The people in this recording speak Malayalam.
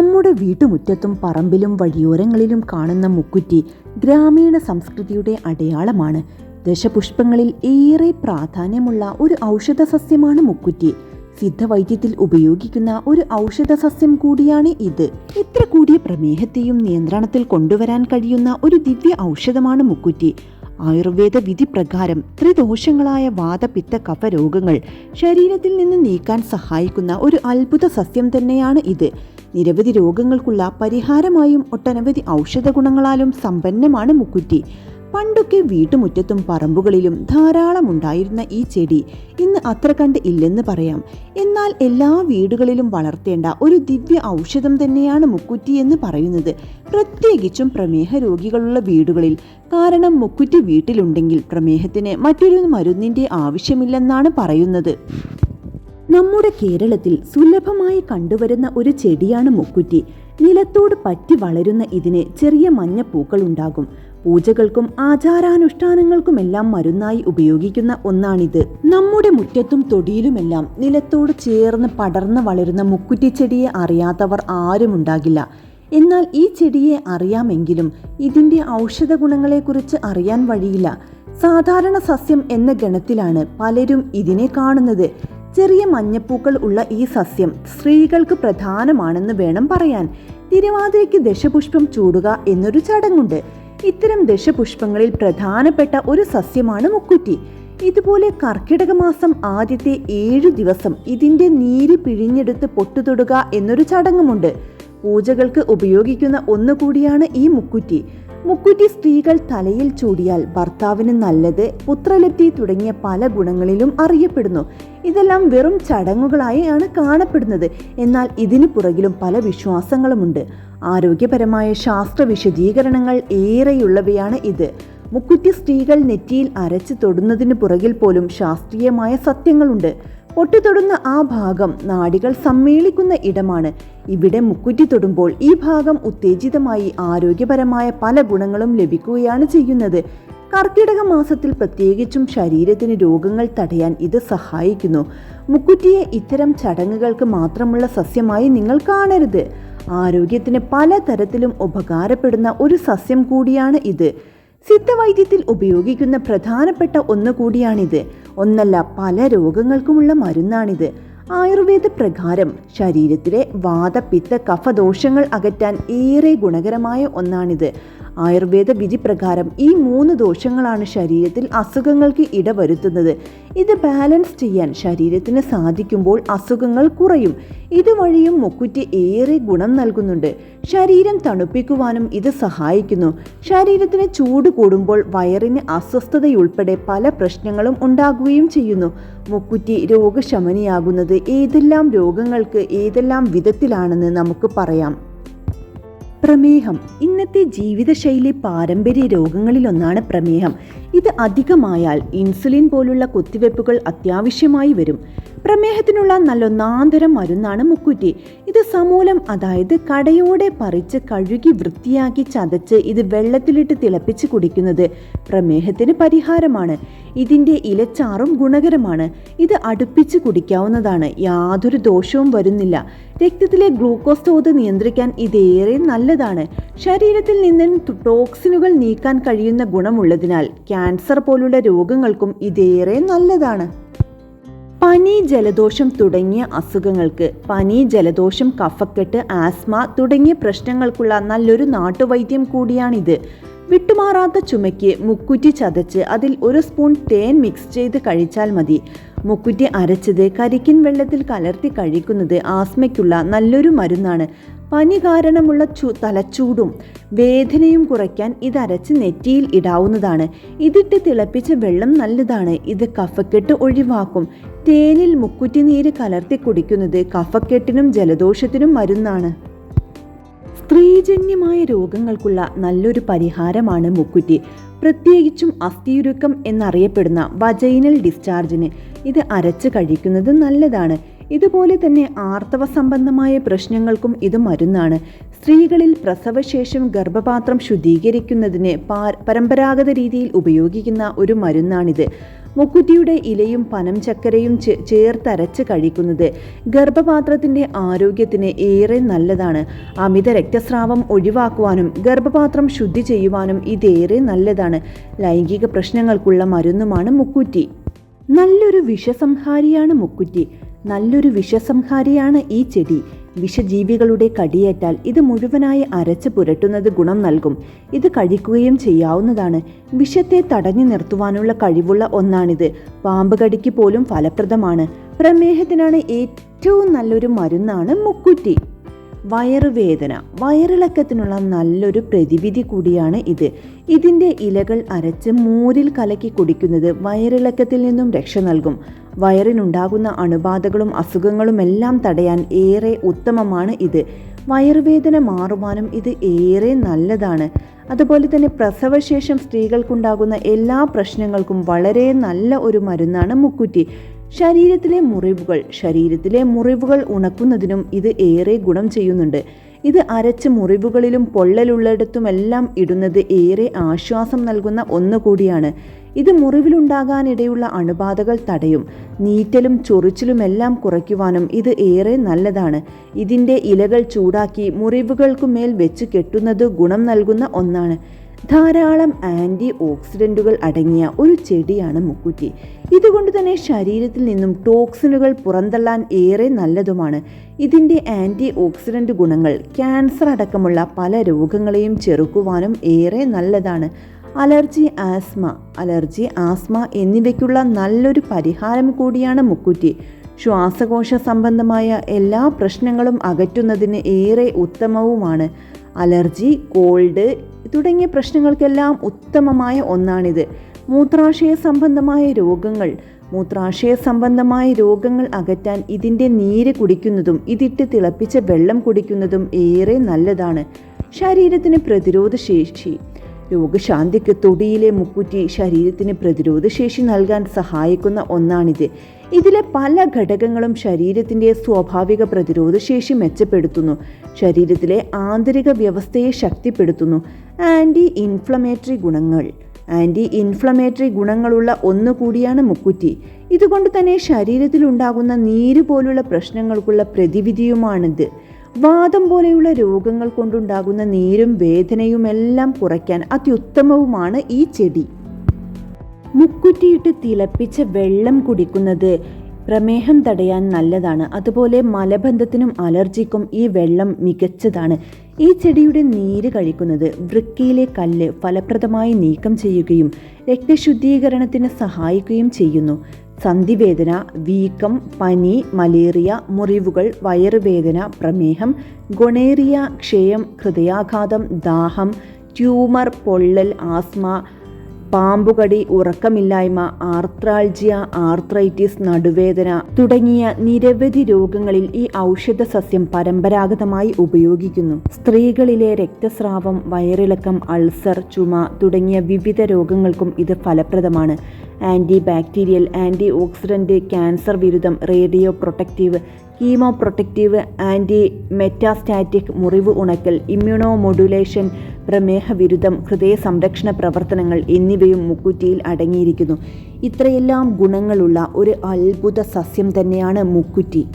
നമ്മുടെ വീട്ടുമുറ്റത്തും പറമ്പിലും വഴിയോരങ്ങളിലും കാണുന്ന മുക്കുറ്റി ഗ്രാമീണ സംസ്കൃതിയുടെ അടയാളമാണ്. ദശപുഷ്പങ്ങളിൽ ഏറെ പ്രാധാന്യമുള്ള ഒരു ഔഷധ സസ്യമാണ് മുക്കുറ്റി. സിദ്ധവൈദ്യത്തിൽ ഉപയോഗിക്കുന്ന ഒരു ഔഷധ സസ്യം കൂടിയാണ് ഇത്. ഇത്ര കൂടിയ പ്രമേഹത്തെയും നിയന്ത്രണത്തിൽ കൊണ്ടുവരാൻ കഴിയുന്ന ഒരു ദിവ്യ ഔഷധമാണ് മുക്കുറ്റി. ആയുർവേദ വിധി പ്രകാരം ത്രിദോഷങ്ങളായ വാദപിത്ത കഫ രോഗങ്ങൾ ശരീരത്തിൽ നിന്ന് നീക്കാൻ സഹായിക്കുന്ന ഒരു അത്ഭുത സസ്യം തന്നെയാണ് ഇത്. നിരവധി രോഗങ്ങൾക്കുള്ള പരിഹാരമായും ഒട്ടനവധി ഔഷധ ഗുണങ്ങളാലും സമ്പന്നമാണ് മുക്കുറ്റി. പണ്ടൊക്കെ വീട്ടുമുറ്റത്തും പറമ്പുകളിലും ധാരാളം ഉണ്ടായിരുന്ന ഈ ചെടി ഇന്ന് അത്ര കണ്ട് ഇല്ലെന്ന് പറയാം. എന്നാൽ എല്ലാ വീടുകളിലും വളർത്തേണ്ട ഒരു ദിവ്യ ഔഷധം തന്നെയാണ് മുക്കുറ്റി എന്ന് പറയുന്നത്. പ്രത്യേകിച്ചും പ്രമേഹ രോഗികളുള്ള വീടുകളിൽ. കാരണം മുക്കുറ്റി വീട്ടിലുണ്ടെങ്കിൽ പ്രമേഹത്തിന് മറ്റൊരു മരുന്നിന്റെ ആവശ്യമില്ലെന്നാണ് പറയുന്നത്. നമ്മുടെ കേരളത്തിൽ സുലഭമായി കണ്ടുവരുന്ന ഒരു ചെടിയാണ് മുക്കുറ്റി. നിലത്തോട് പറ്റി വളരുന്ന ഇതിന് ചെറിയ മഞ്ഞ പൂക്കൾ ഉണ്ടാകും. പൂജകൾക്കും ആചാരാനുഷ്ഠാനങ്ങൾക്കുമെല്ലാം മരുന്നായി ഉപയോഗിക്കുന്ന ഒന്നാണിത്. നമ്മുടെ മുറ്റത്തും തൊടിയിലുമെല്ലാം നിലത്തോട് ചേർന്ന് പടർന്ന് വളരുന്ന മുക്കുറ്റിച്ചെടിയെ അറിയാത്തവർ ആരുമുണ്ടാകില്ല. എന്നാൽ ഈ ചെടിയെ അറിയാമെങ്കിലും ഇതിന്റെ ഔഷധ ഗുണങ്ങളെക്കുറിച്ച് അറിയാൻ വഴിയില്ല. സാധാരണ സസ്യം എന്ന ഗണത്തിലാണ് പലരും ഇതിനെ കാണുന്നത്. ചെറിയ മഞ്ഞപ്പൂക്കൾ ഉള്ള ഈ സസ്യം സ്ത്രീകൾക്ക് പ്രധാനമാണെന്ന് വേണം പറയാൻ. തിരുവാതിരയ്ക്ക് ദശപുഷ്പം ചൂടുക എന്നൊരു ചടങ്ങുണ്ട്. ഇത്തരം ദശപുഷ്പങ്ങളിൽ പ്രധാനപ്പെട്ട ഒരു സസ്യമാണ് മുക്കുറ്റി. ഇതുപോലെ കർക്കിടക മാസം ആദ്യത്തെ ഏഴു ദിവസം ഇതിന്റെ നീര് പിഴിഞ്ഞെടുത്ത് പൊട്ടുതൊടുക എന്നൊരു ചടങ്ങുമുണ്ട്. പൂജകൾക്ക് ഉപയോഗിക്കുന്ന ഒന്നുകൂടിയാണ് ഈ മുക്കുറ്റി. മുക്കുറ്റി സ്ത്രീകൾ തലയിൽ ചൂടിയാൽ ഭർത്താവിന് നല്ലത് പുത്രലബ്ധി തുടങ്ങിയ പല ഗുണങ്ങളിലും അറിയപ്പെടുന്നു. ഇതെല്ലാം വെറും ചടങ്ങുകളായി ആണ് കാണപ്പെടുന്നത്. എന്നാൽ ഇതിനു പുറകിലും പല വിശ്വാസങ്ങളുമുണ്ട്. ആരോഗ്യപരമായ ശാസ്ത്ര വിശദീകരണങ്ങൾ ഏറെയുള്ളവയാണ് ഇത്. മുക്കുറ്റി സ്ത്രീകൾ നെറ്റിയിൽ അരച്ച് തൊടുന്നതിന് പുറകിൽ പോലും ശാസ്ത്രീയമായ സത്യങ്ങളുണ്ട്. പൊട്ടിത്തൊടുന്ന ആ ഭാഗം നാടികൾ സമ്മേളിക്കുന്ന ഇടമാണ്. ഇവിടെ മുക്കുറ്റി തൊടുമ്പോൾ ഈ ഭാഗം ഉത്തേജിതമായി ആരോഗ്യപരമായ പല ഗുണങ്ങളും ലഭിക്കുകയാണ് ചെയ്യുന്നത്. കർക്കിടക മാസത്തിൽ പ്രത്യേകിച്ചും ശരീരത്തിന് രോഗങ്ങൾ തടയാൻ ഇത് സഹായിക്കുന്നു. മുക്കുറ്റിയെ ഇത്തരം ചടങ്ങുകൾക്ക് മാത്രമുള്ള സസ്യമായി നിങ്ങൾ കാണരുത്. ആരോഗ്യത്തിന് പലതരത്തിലും ഉപകാരപ്പെടുന്ന ഒരു സസ്യം കൂടിയാണ് ഇത്. സിദ്ധവൈദ്യത്തിൽ ഉപയോഗിക്കുന്ന പ്രധാനപ്പെട്ട ഒന്ന് കൂടിയാണിത്. ഒന്നല്ല പല രോഗങ്ങൾക്കുമുള്ള മരുന്നാണിത്. ആയുർവേദ പ്രകാരം ശരീരത്തിലെ വാദപിത്ത കഫദോഷങ്ങൾ അകറ്റാൻ ഏറെ ഗുണകരമായ ഒന്നാണിത്. ആയുർവേദ വിധി പ്രകാരം ഈ മൂന്ന് ദോഷങ്ങളാണ് ശരീരത്തിൽ അസുഖങ്ങൾക്ക് ഇടവരുത്തുന്നത്. ഇത് ബാലൻസ് ചെയ്യാൻ ശരീരത്തിന് സാധിക്കുമ്പോൾ അസുഖങ്ങൾ കുറയും. ഇതുവഴിയും മുക്കുറ്റി ഏറെ ഗുണം നൽകുന്നുണ്ട്. ശരീരം തണുപ്പിക്കുവാനും ഇത് സഹായിക്കുന്നു. ശരീരത്തിന് ചൂട് കൂടുമ്പോൾ വയറിന് അസ്വസ്ഥതയുൾപ്പെടെ പല പ്രശ്നങ്ങളും ഉണ്ടാകുകയും ചെയ്യുന്നു. മുക്കുറ്റി രോഗശമനിയാകുന്നത് ഏതെല്ലാം രോഗങ്ങൾക്ക് ഏതെല്ലാം വിധത്തിലാണെന്ന് നമുക്ക് പറയാം. പ്രമേഹം. ഇന്നത്തെ ജീവിതശൈലി പാരമ്പര്യ രോഗങ്ങളിലൊന്നാണ് പ്രമേഹം. ഇത് അധികമായാൽ ഇൻസുലിൻ പോലുള്ള കുത്തിവെപ്പുകൾ അത്യാവശ്യമായി വരും. പ്രമേഹത്തിനുള്ള നല്ലൊന്നാന്തരം മരുന്നാണ് മുക്കുറ്റി. ഇത് സമൂലം അതായത് കടയോടെ പറിച്ച് കഴുകി വൃത്തിയാക്കി ചതച്ച് ഇത് വെള്ളത്തിലിട്ട് തിളപ്പിച്ച് കുടിക്കുന്നത് പ്രമേഹത്തിന് പരിഹാരമാണ്. ഇതിന്റെ ഇലച്ചാറും ഗുണകരമാണ്. ഇത് അടുപ്പിച്ച് കുടിക്കാവുന്നതാണ്. യാതൊരു ദോഷവും വരുന്നില്ല. രക്തത്തിലെ ഗ്ലൂക്കോസ് തോത് നിയന്ത്രിക്കാൻ ഇതേറെ നല്ലതാണ്. ശരീരത്തിൽ നിന്ന് ടോക്സിനുകൾ നീക്കാൻ കഴിയുന്ന ഗുണമുള്ളതിനാൽ ക്യാൻസർ പോലുള്ള രോഗങ്ങൾക്കും ഇതേറെ നല്ലതാണ്. പനി ജലദോഷം തുടങ്ങിയ അസുഖങ്ങൾക്ക് പനി ജലദോഷം കഫക്കെട്ട് ആസ്മ തുടങ്ങിയ പ്രശ്നങ്ങൾക്കുള്ള നല്ലൊരു നാട്ടുവൈദ്യം കൂടിയാണിത്. വിട്ടുമാറാത്ത ചുമയ്ക്ക് മുക്കുറ്റി ചതച്ച് അതിൽ ഒരു സ്പൂൺ തേൻ മിക്സ് ചെയ്ത് കഴിച്ചാൽ മതി. മുക്കുറ്റി അരച്ചത് കരിക്കിൻ വെള്ളത്തിൽ കലർത്തി കഴിക്കുന്നത് ആസ്മയ്ക്കുള്ള നല്ലൊരു മരുന്നാണ്. പനി കാരണമുള്ള ചു തലച്ചൂടും വേദനയും കുറയ്ക്കാൻ ഇത് അരച്ച് നെറ്റിയിൽ ഇടാവുന്നതാണ്. ഇതിട്ട് തിളപ്പിച്ച വെള്ളം നല്ലതാണ്. ഇത് കഫക്കെട്ട് ഒഴിവാക്കും. തേനിൽ മുക്കുറ്റി നീര് കലർത്തി കുടിക്കുന്നത് കഫക്കെട്ടിനും ജലദോഷത്തിനും മരുന്നാണ്. സ്ത്രീജന്യമായ രോഗങ്ങൾക്കുള്ള നല്ലൊരു പരിഹാരമാണ് മുക്കുറ്റി. പ്രത്യേകിച്ചും അസ്ഥിയുരുക്കം എന്നറിയപ്പെടുന്ന വജൈനൽ ഡിസ്ചാർജിന്. ഇത് അരച്ച് കഴിക്കുന്നത് നല്ലതാണ്. ഇതുപോലെ തന്നെ ആർത്തവ സംബന്ധമായ പ്രശ്നങ്ങൾക്കും ഇത് മരുന്നാണ്. സ്ത്രീകളിൽ പ്രസവശേഷം ഗർഭപാത്രം ശുദ്ധീകരിക്കുന്നതിന് പരമ്പരാഗത രീതിയിൽ ഉപയോഗിക്കുന്ന ഒരു മരുന്നാണിത്. മുക്കുറ്റിയുടെ ഇലയും പനം ചക്കരയും ചേർത്തരച്ച് കഴിക്കുന്നത് ഗർഭപാത്രത്തിന്റെ ആരോഗ്യത്തിന് ഏറെ നല്ലതാണ്. അമിത രക്തസ്രാവം ഒഴിവാക്കുവാനും ഗർഭപാത്രം ശുദ്ധി ചെയ്യുവാനും ഇതേറെ നല്ലതാണ്. ലൈംഗിക പ്രശ്നങ്ങൾക്കുള്ള മരുന്നുമാണ് മുക്കുറ്റി. നല്ലൊരു വിഷസംഹാരിയാണ് മുക്കുറ്റി. നല്ലൊരു വിഷസംഹാരിയാണ് ഈ ചെടി. വിഷജീവികളുടെ കടിയേറ്റാൽ ഇത് മുഴുവനായി അരച്ച് പുരട്ടുന്നത് ഗുണം നൽകും. ഇത് കഴിക്കുകയും ചെയ്യാവുന്നതാണ്. വിഷത്തെ തടഞ്ഞു നിർത്തുവാനുള്ള കഴിവുള്ള ഒന്നാണിത്. പാമ്പ് കടിക്ക് പോലും ഫലപ്രദമാണ്. പ്രമേഹത്തിനാണ് ഏറ്റവും നല്ലൊരു മരുന്നാണ് മുക്കുറ്റി. വയറുവേദന. വയറിളക്കത്തിനുള്ള നല്ലൊരു പ്രതിവിധി കൂടിയാണ് ഇത്. ഇതിന്റെ ഇലകൾ അരച്ച് മോരിൽ കലക്കി കുടിക്കുന്നത് വയറിളക്കത്തിൽ നിന്നും രക്ഷ നൽകും. വയറിനുണ്ടാകുന്ന അണുബാധകളും അസുഖങ്ങളുമെല്ലാം തടയാൻ ഏറെ ഉത്തമമാണ് ഇത്. വയറുവേദന മാറുവാനും ഇത് ഏറെ നല്ലതാണ്. അതുപോലെ തന്നെ പ്രസവശേഷം സ്ത്രീകൾക്കുണ്ടാകുന്ന എല്ലാ പ്രശ്നങ്ങൾക്കും വളരെ നല്ല ഒരു മരുന്നാണ് മുക്കുറ്റി. ശരീരത്തിലെ മുറിവുകൾ ശരീരത്തിലെ മുറിവുകൾ ഉണക്കുന്നതിനും ഇത് ഏറെ ഗുണം ചെയ്യുന്നുണ്ട്. ഇത് അരച്ച് മുറിവുകളിലും പൊള്ളലുള്ളിടത്തുമെല്ലാം ഇടുന്നത് ഏറെ ആശ്വാസം നൽകുന്ന ഒന്നുകൂടിയാണ് ഇത് മുറിവിലുണ്ടാകാനിടയുള്ള അണുബാധകൾ തടയും. നീറ്റലും ചൊറിച്ചിലുമെല്ലാം കുറയ്ക്കുവാനും ഇത് ഏറെ നല്ലതാണ്. ഇതിന്റെ ഇലകൾ ചൂടാക്കി മുറിവുകൾക്കുമേൽ വെച്ച് കെട്ടുന്നത് ഗുണം നൽകുന്ന ഒന്നാണ്. ധാരാളം ആന്റി ഓക്സിഡന്റുകൾ അടങ്ങിയ ഒരു ചെടിയാണ് മുക്കുറ്റി. ഇതുകൊണ്ട് തന്നെ ശരീരത്തിൽ നിന്നും ടോക്സിനുകൾ പുറന്തള്ളാൻ ഏറെ നല്ലതുമാണ്. ഇതിന്റെ ആന്റി ഓക്സിഡന്റ് ഗുണങ്ങൾ ക്യാൻസർ അടക്കമുള്ള പല രോഗങ്ങളെയും ചെറുക്കുവാനും ഏറെ നല്ലതാണ്. അലർജി ആസ്മ അലർജി ആസ്മ എന്നിവയ്ക്കുള്ള നല്ലൊരു പരിഹാരം കൂടിയാണ് മുക്കുറ്റി. ശ്വാസകോശ സംബന്ധമായ എല്ലാ പ്രശ്നങ്ങളും അകറ്റുന്നതിന് ഏറെ ഉത്തമവുമാണ്. അലർജി കോൾഡ് തുടങ്ങിയ പ്രശ്നങ്ങൾക്കെല്ലാം ഉത്തമമായ ഒന്നാണിത്. മൂത്രാശയ സംബന്ധമായ രോഗങ്ങൾ മൂത്രാശയ സംബന്ധമായ രോഗങ്ങൾ അകറ്റാൻ ഇതിന്റെ നീര് കുടിക്കുന്നതും ഇതിട്ട് തിളപ്പിച്ച വെള്ളം കുടിക്കുന്നതും ഏറെ നല്ലതാണ്. ശരീരത്തിന് പ്രതിരോധ ശേഷി രോഗശാന്തിക്ക് തൊടിയിലെ മുക്കുറ്റി ശരീരത്തിന് പ്രതിരോധശേഷി നൽകാൻ സഹായിക്കുന്ന ഒന്നാണിത്. ഇതിലെ പല ഘടകങ്ങളും ശരീരത്തിന്റെ സ്വാഭാവിക പ്രതിരോധശേഷി മെച്ചപ്പെടുത്തുന്നു. ശരീരത്തിലെ ആന്തരിക വ്യവസ്ഥയെ ശക്തിപ്പെടുത്തുന്നു. ആന്റി ഇൻഫ്ലമേറ്ററി ഗുണങ്ങൾ. ആന്റി ഇൻഫ്ലമേറ്ററി ഗുണങ്ങളുള്ള ഒന്നുകൂടിയാണ് മുക്കുറ്റി. ഇതുകൊണ്ട് തന്നെ ശരീരത്തിലുണ്ടാകുന്ന നീര് പോലുള്ള പ്രശ്നങ്ങൾക്കുള്ള പ്രതിവിധിയുമാണിത്. വാദം പോലെയുള്ള രോഗങ്ങൾ കൊണ്ടുണ്ടാകുന്ന നീരും വേദനയുമെല്ലാം കുറയ്ക്കാൻ അത്യുത്തമവുമാണ് ഈ ചെടി. മുക്കുറ്റിയിട്ട് തിളപ്പിച്ച വെള്ളം കുടിക്കുന്നത് പ്രമേഹം തടയാൻ നല്ലതാണ്. അതുപോലെ മലബന്ധത്തിനും അലർജിക്കും ഈ വെള്ളം മികച്ചതാണ്. ഈ ചെടിയുടെ നീര് കഴിക്കുന്നത് വൃക്കയിലെ കല്ല് ഫലപ്രദമായി നീക്കം ചെയ്യുകയും രക്തശുദ്ധീകരണത്തിന് സഹായിക്കുകയും ചെയ്യുന്നു. സന്ധിവേദന വീക്കം പനി മലേറിയ മുറിവുകൾ വയറുവേദന പ്രമേഹം ഗൊണേറിയ ക്ഷയം ഹൃദയാഘാതം ദാഹം ട്യൂമർ പൊള്ളൽ ആസ്മ പാമ്പുകടി ഉറക്കമില്ലായ്മ ആർത്രാൾജിയ ആർത്രൈറ്റിസ് നടുവേദന തുടങ്ങിയ നിരവധി രോഗങ്ങളിൽ ഈ ഔഷധ സസ്യം പരമ്പരാഗതമായി ഉപയോഗിക്കുന്നു. സ്ത്രീകളിലെ രക്തസ്രാവം വയറിളക്കം അൾസർ ചുമ തുടങ്ങിയ വിവിധ രോഗങ്ങൾക്കും ഇത് ഫലപ്രദമാണ്. Antibacterial antioxidant cancer വിരുദ്ധം radioprotective chemoprotective antimetastatic മുറിവ് ഉണക്കൽ ഇമ്മ്യൂണോ മൊഡുലേഷൻ പ്രമേഹ വിരുദ്ധം ഹൃദയ സംരക്ഷണ പ്രവർത്തനങ്ങൾ എന്നിവയും മുക്കുറ്റിയിൽ അടങ്ങിയിരിക്കുന്നു. ഇത്രയെല്ലാം ഗുണങ്ങളുള്ള ഒരു അത്ഭുത സസ്യം തന്നെയാണ് മുക്കുറ്റി.